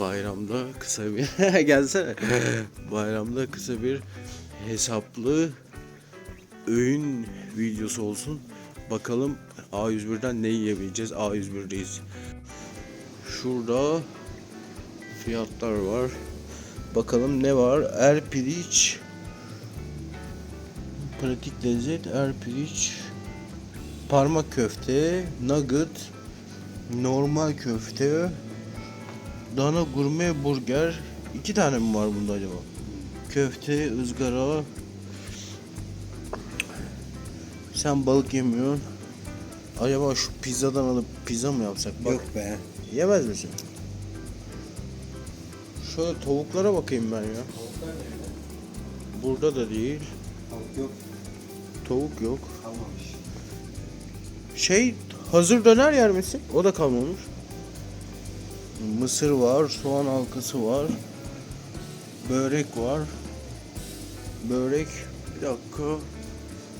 bayramda kısa bir gelsene. bayramda kısa bir hesaplı öğün videosu olsun. Bakalım A101'den ne yiyebileceğiz? A101'deyiz. Şurada fiyatlar var. Bakalım ne var? Er piliç pratik lezzet er piliç parmak köfte nugget normal köfte dana gurme burger iki tane mi var bunda acaba köfte ızgara sen balık yemiyorsun acaba şu pizzadan alıp pizza mı yapsak bak Yok be. yemez misin şöyle tavuklara bakayım ben ya burada da değil Tavuk yok. tavuk yok Kalmamış. Şey hazır döner yer misin? O da kalmamış. Mısır var, soğan halkası var. Börek var. Börek. Bir dakika.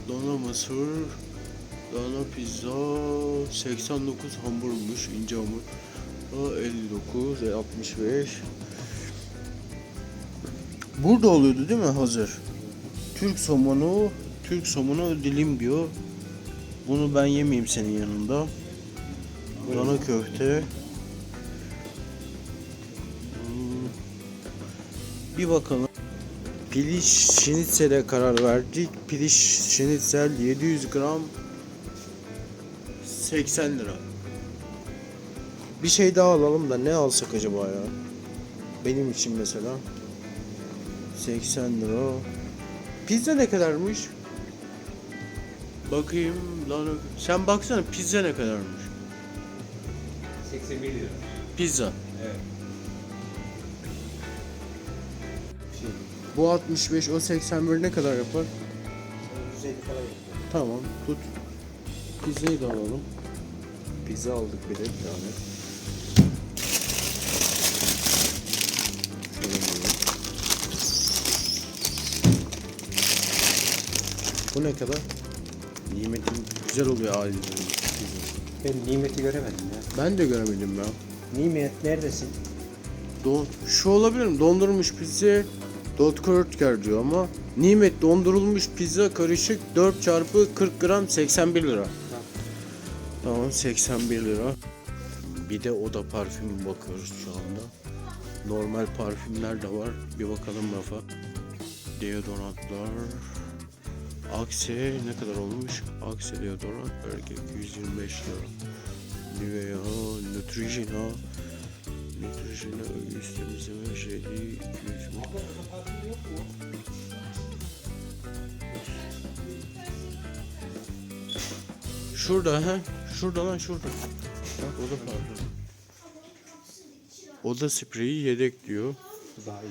Dana mısır. Dana pizza. 89 hamburmuş. ince hamur. Aa, 59 ve 65. Burada oluyordu değil mi hazır? Türk somonu, Türk somonu dilim diyor. Bunu ben yemeyeyim senin yanında. Dana köfte. Bir bakalım. Piliç şinitsel'e karar verdik. Piliç şinitsel 700 gram 80 lira. Bir şey daha alalım da ne alsak acaba ya? Benim için mesela. 80 lira. Pizza ne kadarmış? Bakayım lan sen baksana pizza ne kadarmış? 81 lira. Pizza. Evet. Bu 65 o 81 ne kadar yapar? 150 falan yapıyor. Tamam tut. Pizzayı da alalım. Pizza aldık bir de bir tane. Bu ne kadar? Nimetin güzel oluyor ailenin. Ben nimeti göremedim ya. Ben de göremedim ya. Nimet neredesin? Don şu olabilir mi? Dondurulmuş pizza Dot Kurtger diyor ama Nimet dondurulmuş pizza karışık 4 çarpı 40 gram 81 lira. Tamam 81 lira. Bir de oda parfüm bakıyoruz şu anda. Normal parfümler de var. Bir bakalım rafa. Deodorantlar. Axe ne kadar olmuş? Axe deodorant erkek 125 lira. Nivea, Neutrogena, Neutrogena yüz temizleme jeli 200 ml. Şurada ha. Şurada lan şurada. Bak o da parfüm. Oda spreyi yedek diyor. Daha iyi.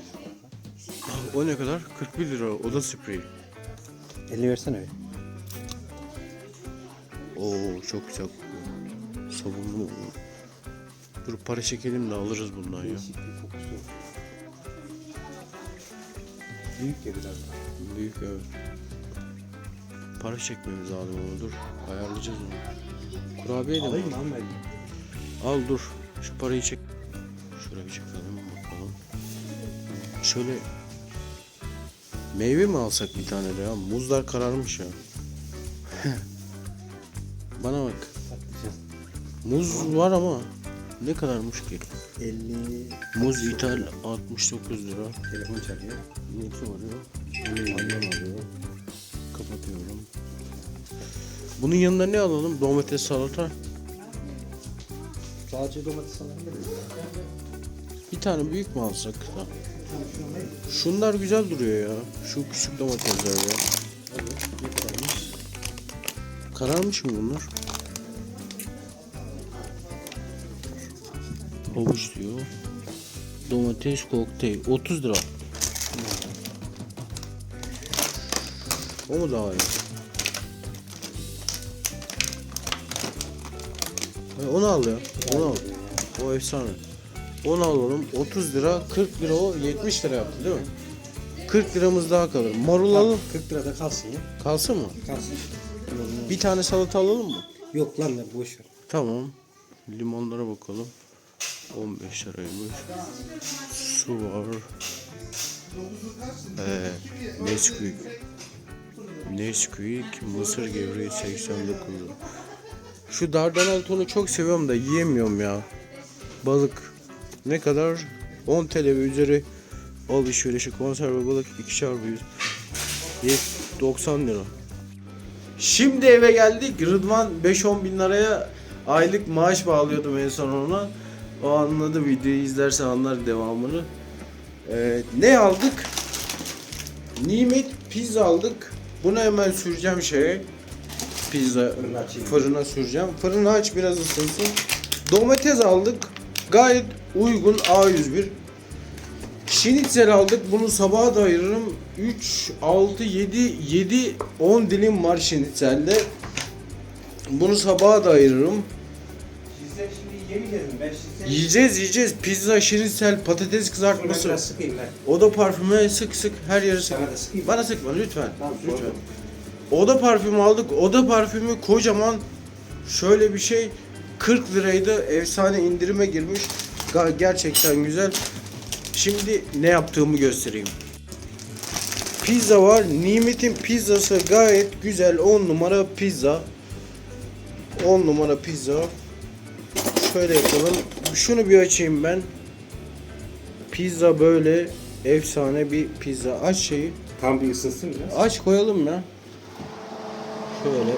O ne kadar? 41 lira oda spreyi. 50 versene öyle. Oo çok güzel kokuyor. Sabunlu. Dur para çekelim de alırız bundan ya. Değişik bir kokusu. Büyük ya biraz daha. Büyük evet. Para çekmemiz lazım ama dur. Ayarlayacağız onu. Kurabiye de? Alayım almayayım mı? Al dur. Şu parayı çek. Şuraya bir çekelim bakalım. Şöyle meyve mi alsak bir tane de ya? Muzlar kararmış ya. Bana bak. Muz var ama ne kadarmış ki? 50 Muz ithal 69 lira. telefon çalıyor. Kim arıyor? Annem arıyor. Kapatıyorum. Bunun yanında ne alalım? Domates, salata. Sadece domates miyim? Bir tane büyük mü alsak da? Şunlar güzel duruyor ya. Şu küçük domatesler ya. Kararmış mı bunlar? Havuç diyor. Domates kokteyl 30 lira. O mu daha iyi? Ha, Onu al ya. Onu al. O efsane. Onu alalım. 30 lira, 40 lira o 70 lira yaptı değil mi? 40 liramız daha kalır. Marul alalım. 40 lirada kalsın ya. Kalsın mı? Kalsın. Bir tane salata alalım mı? Yok lan da boş ver. Tamam. Limonlara bakalım. 15 liraymış. Su var. Ee, Nesquik. Nesquik mısır gevreği 89 lira. Şu dardanel tonu çok seviyorum da yiyemiyorum ya. Balık ne kadar? 10 TL ve üzeri alışverişi konserve balık 2 çarpı 100. Yet- 90 lira. Şimdi eve geldik. Rıdvan 5-10 bin liraya aylık maaş bağlıyordum en son ona. O anladı videoyu izlerse anlar devamını. Ee, ne aldık? Nimet pizza aldık. Bunu hemen süreceğim şeye. Pizza Fırına süreceğim. Fırını aç biraz ısınsın. Domates aldık. Gayet uygun A101. Şinitzel aldık. Bunu sabaha da ayırırım. 3, 6, 7, 7, 10 dilim var şinitzelde. Bunu sabaha da ayırırım. Yemeyeceğiz mi? Ben. Yiyeceğiz yiyeceğiz. Pizza, şinitsel, patates kızartması. biraz sıkayım ben. Oda parfümü sık sık her yere sık. Sana da sıkayım. Bana sıkma lütfen. Tamam, lütfen. Oda parfümü aldık. Oda parfümü kocaman şöyle bir şey 40 liraydı. Efsane indirime girmiş. Ga- Gerçekten güzel. Şimdi ne yaptığımı göstereyim. Pizza var. Nimet'in pizzası gayet güzel. 10 numara pizza. 10 numara pizza. Şöyle yapalım. Şunu bir açayım ben. Pizza böyle efsane bir pizza. Aç şeyi. Tam bir ısınsın biraz. Aç koyalım ya. Şöyle.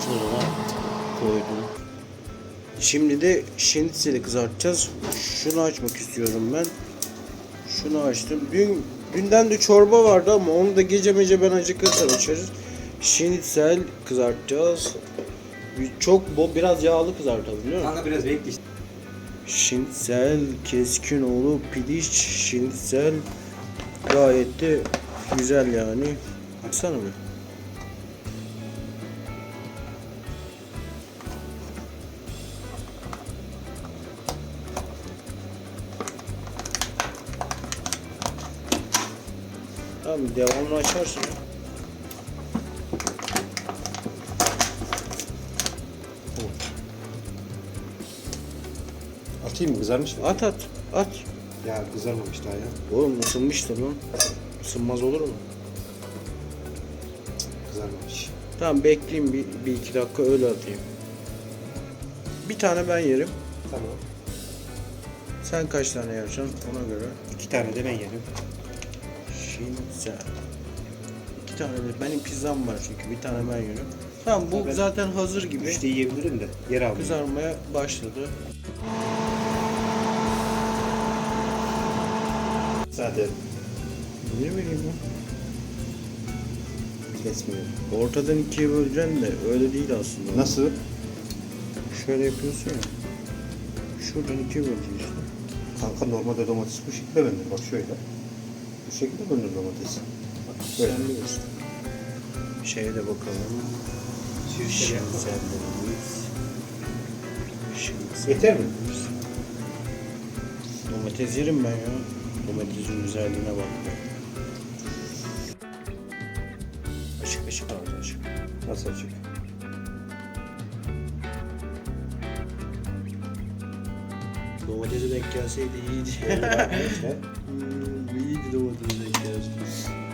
Fırına koydum. Şimdi de şinitseli kızartacağız. Şunu açmak istiyorum ben. Şunu açtım. Dün dünden de çorba vardı ama onu da gece mece ben acıkırsam içeriz. Şinitsel kızartacağız. Çok bol biraz yağlı kızartalım biliyor musun? Kanka biraz bekle. Şinitsel, Keskinoğlu, piliç, şinitsel gayet de güzel yani. Baksana bir. Tamam devamını açarsın. ya. Atayım mı? Kızarmış mı? At at at. Ya kızarmamış daha ya. Oğlum ısınmıştır lan. Isınmaz olur mu? Kızarmamış. Tamam bekleyeyim bir, bir iki dakika öyle atayım. Bir tane ben yerim. Tamam. Sen kaç tane yersin ona göre. İki tane de ben yerim. Şinzel. İki tane de benim pizzam var çünkü bir tane ben yerim. Tamam bu Ben- zaten hazır gibi. Üçte yiyebilirim de. Yer aldım. Kızarmaya başladı. Zaten Ne bileyim ben. kesmiyor. Ortadan ikiye böleceksin de öyle değil aslında. Nasıl? Şöyle yapıyorsun ya. Şuradan ikiye böleceksin işte. Kanka normalde domates bu şekilde bölünür. Bak şöyle. Bu şekilde bölünür domates. Bak böyle. Sen bilirsin. Şeye de bakalım. Şinsellerimiz. Şinsellerimiz. Yeter mi? Domates yerim ben ya. Domatesin güzelliğine bak be. Açık açık ağzı açık. Nasıl açık? Domatese denk gelseydi iyiydi. Arkadaşlar. Hmm, iyiydi domatese denk gelseydi.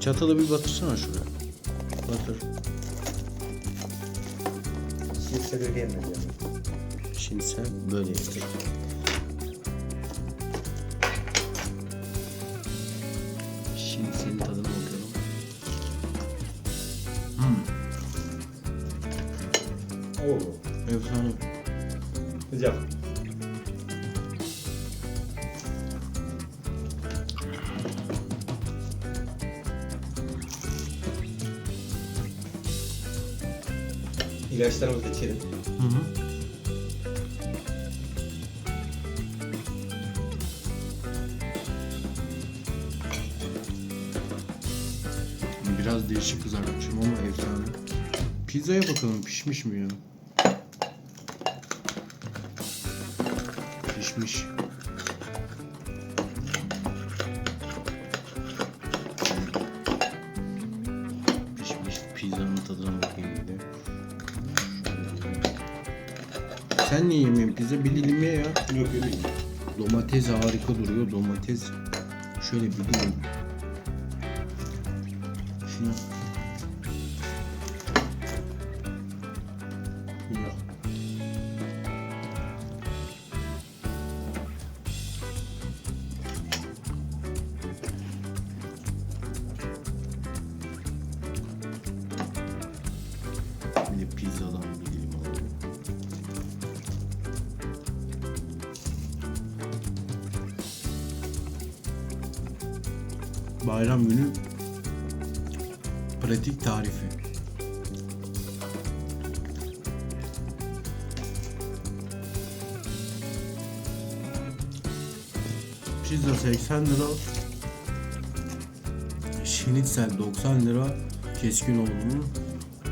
Çatalı bir batırsana şuraya. Batır. Kimse gelmedi yani. Şimdi sen böyle yap. Şimdi senin tadına bakıyorum. Oo. Efsane. Güzel. ilaçlarımızı içelim. Hı hı. Biraz değişik kızartmışım ama efsane. Pizzaya bakalım pişmiş mi ya? Pişmiş. Pizzanın tadına bakayım bir de. Sen niye yemiyorsun pizza? Bir dilim ye ya. Yok öyle Domates harika duruyor. Domates şöyle bir dilim. Yok. Bir de pizzadan Bayram günü pratik tarifi. Pizza 80 lira. Şinitsel 90 lira. Keskin oğlunun.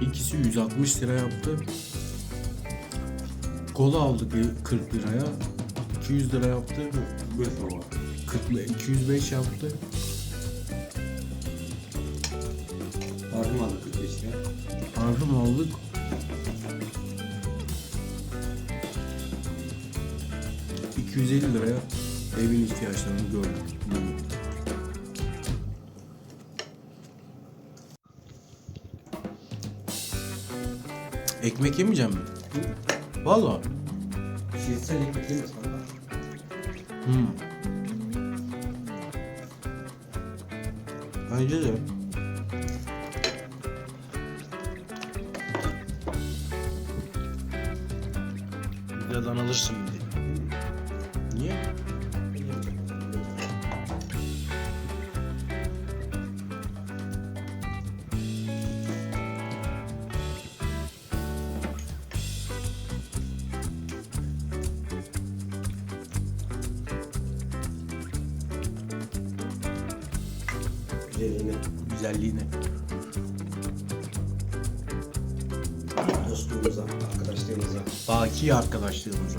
İkisi 160 lira yaptı. Kola aldık 40 liraya. 200 lira yaptı. Böyle baba. 40 ile 205 yaptı. Parfüm aldık. ...250 liraya evin ihtiyaçlarını gördük. Ekmek yemeyeceğim mi? Valla. Şiitsel ekmek yemez kanka. Hmm. Bence de. Birazdan alırsın de. Niye? Güzelliğine. Güzelliğine. Baki arkadaşlığımıza.